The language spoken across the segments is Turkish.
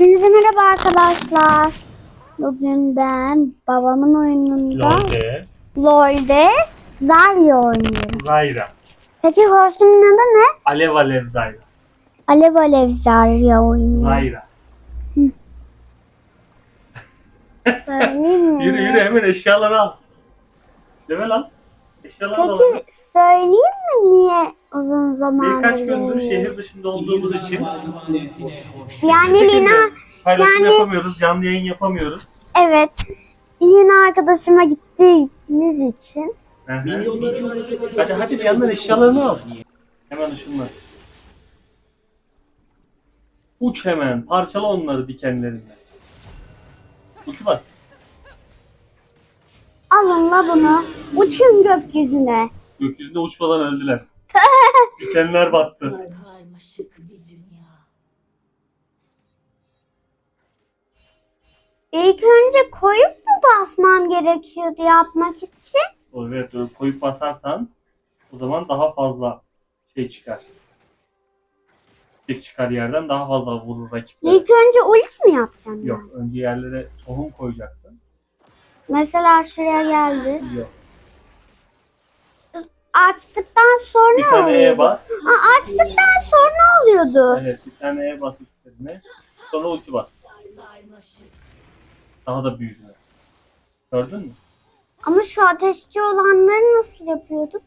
Hepinize merhaba arkadaşlar. Bugün ben babamın oyununda Lol'de LoL'de Zarya oynuyorum. Zayra. Peki kostümün adı ne? Alev alev Zayra. Alev Alev Zarya oynuyor. Zayra. Söyleyeyim mi? Yürü yürü hemen eşyaları al. Deme lan. Eşyaları al. Peki söyleyeyim mi niye uzun zamandır Birkaç gündür şehir dışında olduğumuz için Yani Lina paylaşım yani- yapamıyoruz, canlı yayın yapamıyoruz. evet yeni arkadaşıma gittiğimiz için Hı hı. Hadi hadi bir yandan eşyalarını al. Hemen ışınla. Uç hemen. Parçala onları dikenlerinden. Ulti bas. alın la bunu uçun gökyüzüne. Gökyüzünde uçmadan öldüler. Dikenler battı. Karmaşık bir dünya. İlk önce koyup mu basmam gerekiyordu yapmak için? Evet öyle koyup basarsan o zaman daha fazla şey çıkar. Tek çıkar yerden daha fazla vurur rakipleri. İlk önce ulti mi yapacağım? Yok önce yerlere tohum koyacaksın. Mesela şuraya geldi. Yok. Açtıktan sonra Bir tane oluyordu. E bas. Aa, açtıktan sonra oluyordu. Evet bir tane E bas üstlerine. Sonra ulti bas. Daha da büyüdüler. Gördün mü? Ama şu ateşçi olanları nasıl yapıyorduk?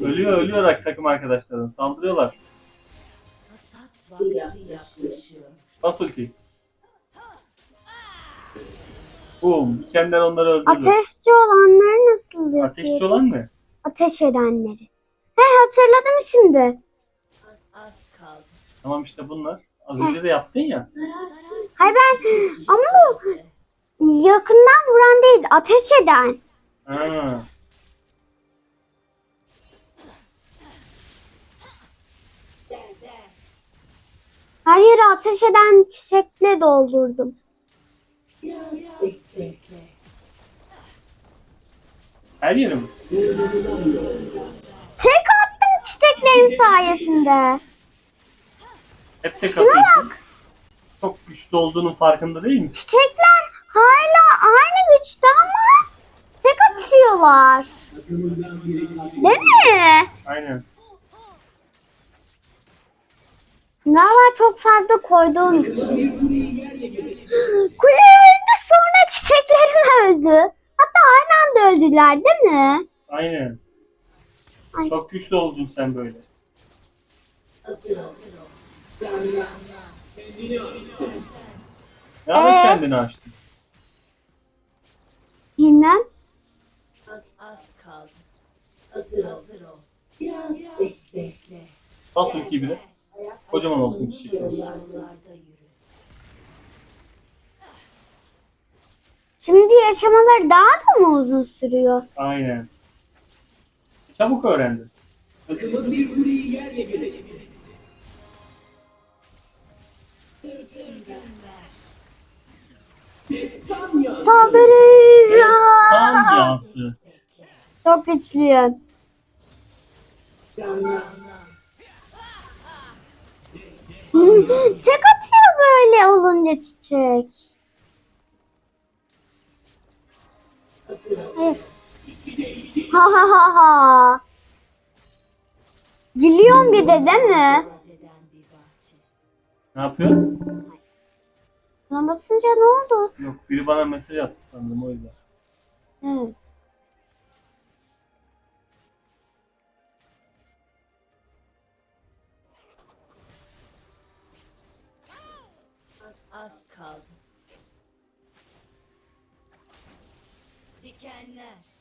Ölüyor ölüyor rak- takım arkadaşların. Saldırıyorlar. Bas ultiyi. Boom. Dikenler onları öldürdü. Ateşçi olanları nasıl yapıyorduk? Ateşçi olan mı? Ateş edenleri. He hatırladım şimdi. Az kaldı. Tamam işte bunlar. Az önce de yaptın ya. Hayır ben ama bu yakından vuran değil ateş eden. Ha. Her yeri ateş eden çiçekle doldurdum. Biraz bekle. Her yeri mi? Tek attım çiçeklerin sayesinde. Hep tek atıyorsun. Çok güçlü olduğunun farkında değil misin? Çiçekler hala aynı güçte ama tek atıyorlar. Değil mi? Aynen. Galiba çok fazla koyduğum için öldü sonra çiçeklerin öldü. Hatta değil mi? Aynen. Ay. Çok güçlü oldun sen böyle. Ne ara Ee? kendini açtın? Bilmem. Az, az kaldı. Hazır, hazır ol. Biraz, bekle. Bas ultiyi bir de. Kocaman olsun çiçekler. Yollarda yürü. Şimdi yaşamaları daha da mı uzun sürüyor? Aynen. Çabuk öğrendin. Saldırı! Tam yansı. Çok güçlüyüm. Çek atıyor böyle olunca çiçek. Hayır. Ha ha ha ha. Gülüyorum bir de değil mi? Ne yapıyor? Buna basınca ne oldu? Yok biri bana mesaj attı sandım o yüzden. Evet.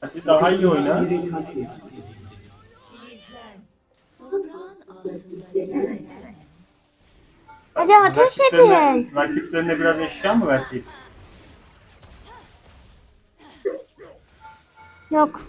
Hadi daha iyi oyna. Hadi ateş edin. rakiplerine biraz eşya mı verseydin? Yok.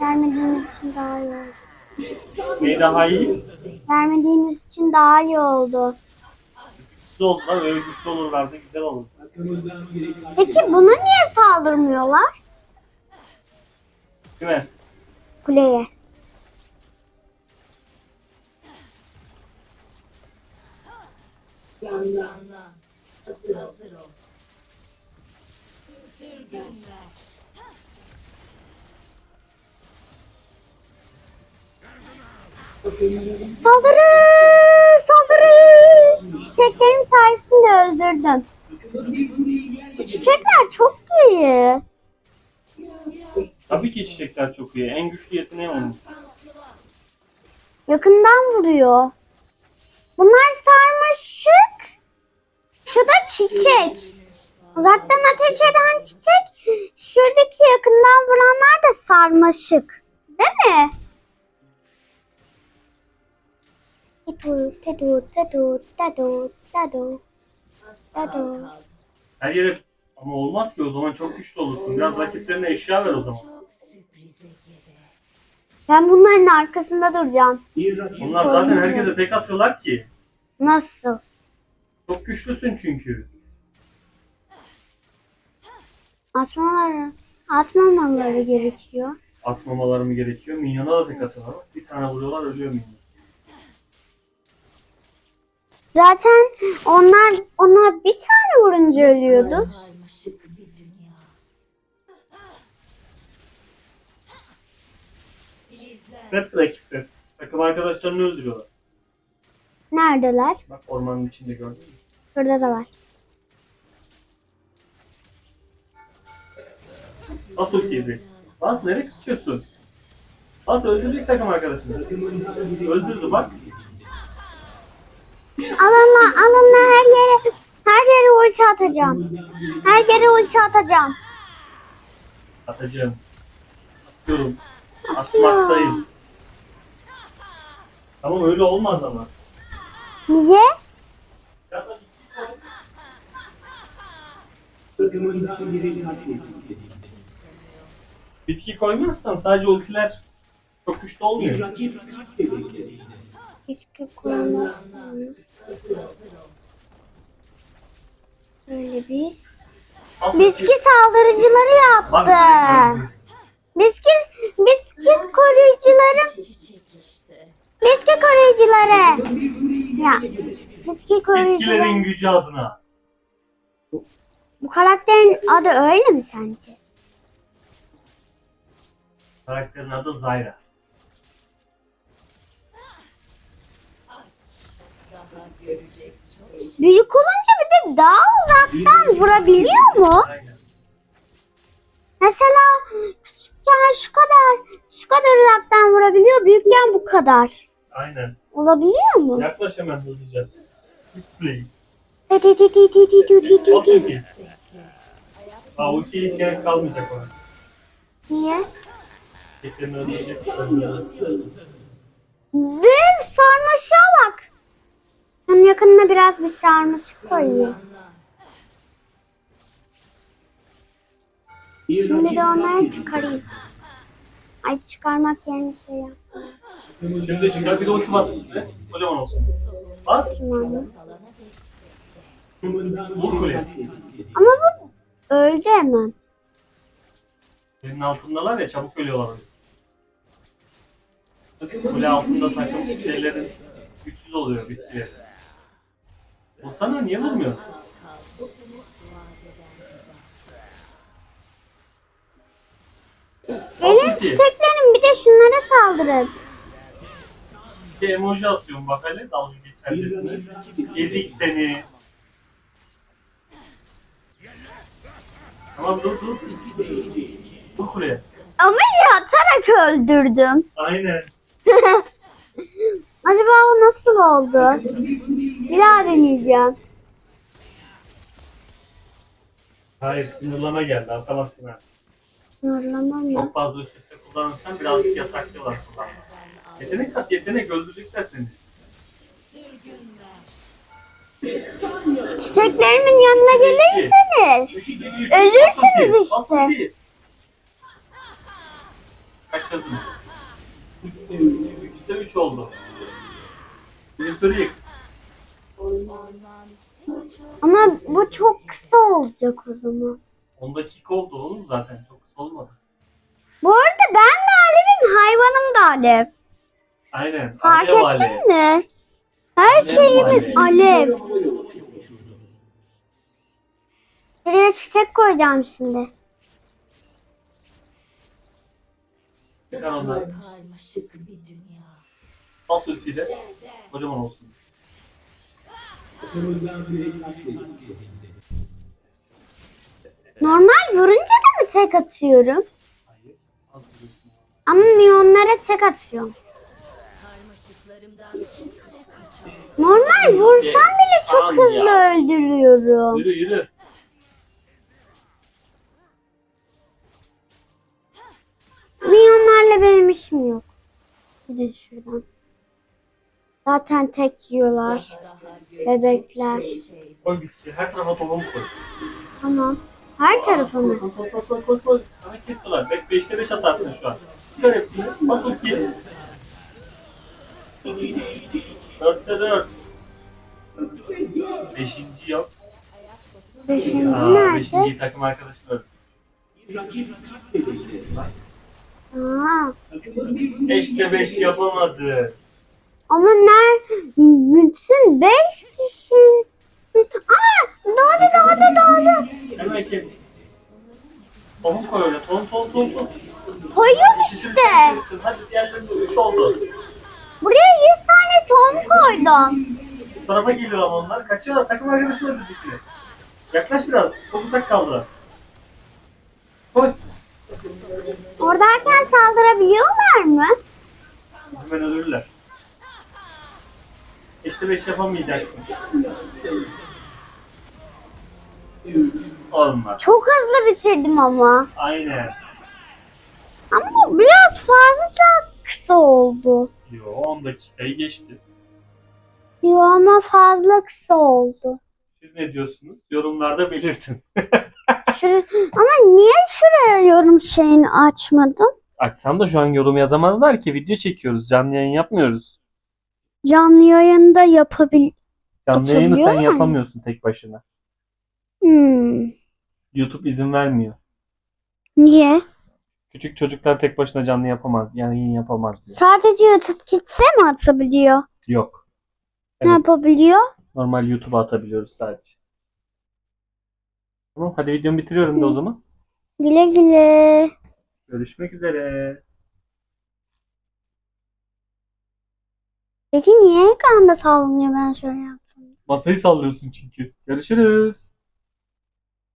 Vermediğimiz için daha iyi oldu. Ne daha iyi? Vermediğimiz için daha iyi oldu. Güçlü oldular, öyle güçlü olurlardı güzel olur. Peki buna niye saldırmıyorlar? Değil? Kuleye. Canlan. Hazır ol. Sürgün ver. Saldırı! Saldırı! Çiçeklerim sayesinde öldürdüm. Bu çiçekler çok iyi. Tabii ki çiçekler çok iyi. En güçlü yeteneği onun. Yakından vuruyor. Bunlar sarmaşık. Şu da çiçek. Uzaktan ateş eden çiçek. Şuradaki yakından vuranlar da sarmaşık. Değil mi? Tedu, tedu, tedu, Az tedu. kaldı. Her yere ama olmaz ki o zaman çok güçlü olursun. Biraz rakiplerine eşya ver o zaman. Ben bunların arkasında duracağım. Onlar zaten herkese tek atıyorlar ki. Nasıl? Çok güçlüsün çünkü. Atmaları, atmamaları gerekiyor. Atmamaları mı gerekiyor? Minyona da tek atıyorlar. Bir tane vuruyorlar ölüyor minyon. Zaten onlar onlar bir tane vurunca ölüyordu. Hep rakipler. Takım arkadaşlarını öldürüyorlar. Neredeler? Bak ormanın içinde gördün mü? Şurada da var. Bas ultiyi Bas nereye kaçıyorsun? Bas öldürdük takım arkadaşını. Öldürdü bak. Alınla, alınla her yere, her yere ulti atacağım. Her yere ulti atacağım. Atacağım. Atıyorum. Atmaktayım. Tamam öyle olmaz ama. Niye? Bitki koymazsan sadece ultiler çok güçlü olmuyor. Rakip katledildi. Böyle bir. Biski saldırıcıları yaptı. Biski, biski koruyucuları. Biski koruyucuları. Ya. Biski koruyucuları. Bitkilerin gücü adına. Bu karakterin adı öyle mi sence? Karakterin adı Zayra. Büyük olunca bir de daha uzaktan vurabiliyor mu? Mesela küçükken şu kadar, şu kadar uzaktan vurabiliyor, büyükken bu kadar. Aynen. Olabiliyor mu? Yaklaş hemen hızlıca. Play. Bas öteye. Aa ultiye hiç gerek kalmayacak ona. Niye? Tekrar ödeyecek. Ve sarmaşan bak. Şunun yakınına biraz bir sarmaşık koyayım. Şimdi de onları çıkarayım. Ay çıkarmak yerine şey yap. Şimdi çıkar bir de ulti bas üstüne. Kocaman olsun. Bas. Takımından Vur kuleye. Ama bu öldü hemen. Senin altındalar ya çabuk ölüyorlar. Kule altında takım şeylerin güçsüz oluyor bitkiler. Vursana niye vurmuyor? Gelin çiçeklerin bir de şunlara saldırın. Bir emoji atıyorum bak hele dalga geçercesine. Ezik seni. Tamam dur dur. Vur kuleye. Ama atarak öldürdüm. Aynen. Acaba o nasıl oldu? Bir daha deneyeceğim. Hayır sınırlama geldi atamazsın ha. Sınırlamam mı? Çok fazla üst üste kullanırsan birazcık yasaklıyorlar kullanmayı. Yetenek kat yetenek öldürecekler seni. Çiçeklerimin yanına gelirseniz. Üç, iki, üç. Ölürsünüz işte. ultiyi. Kaçırdın. Üçte üç. Üçte üç oldu. Bir Ama bu çok kısa olacak o zaman. 10 dakika oldu oğlum zaten. Çok kısa olmadı. Bu arada ben de alevim, hayvanım da alev. Aynen. Fark Alev alev. ettin mi? Her şeyimiz alev. Buraya çiçek koyacağım şimdi. Çıkar onları. Karmaşık bir dünya. Bas ultiyle. Kocaman olsun. Katledildi. Normal vurunca da mı tek atıyorum? Hayır. Az vuruyorsun. Ama milyonlara tek atıyorum. Normal vursam bile çok hızlı ya. öldürüyorum. Yürü yürü. Milyonlarla benim işim yok. Gidin şuradan. Zaten tek yiyorlar. Bebekler. şey Koy bitti. Her tarafa tohumu koy. Tamam. Her tarafa mı? Koy koy koy koy koy koy. Sana kesiyorlar. Bek 5'te 5 atarsın şu an. Çıkar hepsini. Bas ultiyi. 4'te 4. Beşinci yok. Beşinci Aa, nerede? beşinci takım arkadaşlar. Rakip katledildi. Aa, 5'te 5 yapamadı. Ama ner bütün beş kişi. Aa, doğdu doğdu doğdu. Hemen kes. Tohum koy öyle. Tohum tohum tohum. tohum. Koyuyorum işte. Hadi diğerlerinde 3 oldu. Buraya 100 tane tohum koydum. Bu tarafa geliyor ama onlar. Kaçıyorlar. Takım arkadaşı var bizimkine. Yaklaş biraz. Çok uzak kaldı. Koy. Oradayken saldırabiliyorlar mı? Hemen ölürler. İşte 5 yapamayacaksın. Olmaz. Çok hızlı bitirdim ama. Aynen. Ama biraz fazla kısa oldu. Yo 10 dakikayı geçti. Yo ama fazla kısa oldu. Siz ne diyorsunuz? Yorumlarda belirtin. Şur ama niye şuraya yorum şeyini açmadın? Açsam da şu an yorum yazamazlar ki. Video çekiyoruz. Canlı yayın yapmıyoruz. Canlı yayında yapabil... Canlı yayını sen mu? yapamıyorsun tek başına. Hmm. YouTube izin vermiyor. Niye? Küçük çocuklar tek başına canlı yapamaz. Yani yayın yapamaz diyor. Sadece YouTube gitse mi atabiliyor? Yok. Ne Evet. yapabiliyor? Normal YouTube'a atabiliyoruz sadece. Tamam hadi videomu bitiriyorum da o zaman. Güle güle. Görüşmek üzere. Peki niye ekranda sallanıyor ben şöyle yaptım? Masayı sallıyorsun çünkü. Görüşürüz.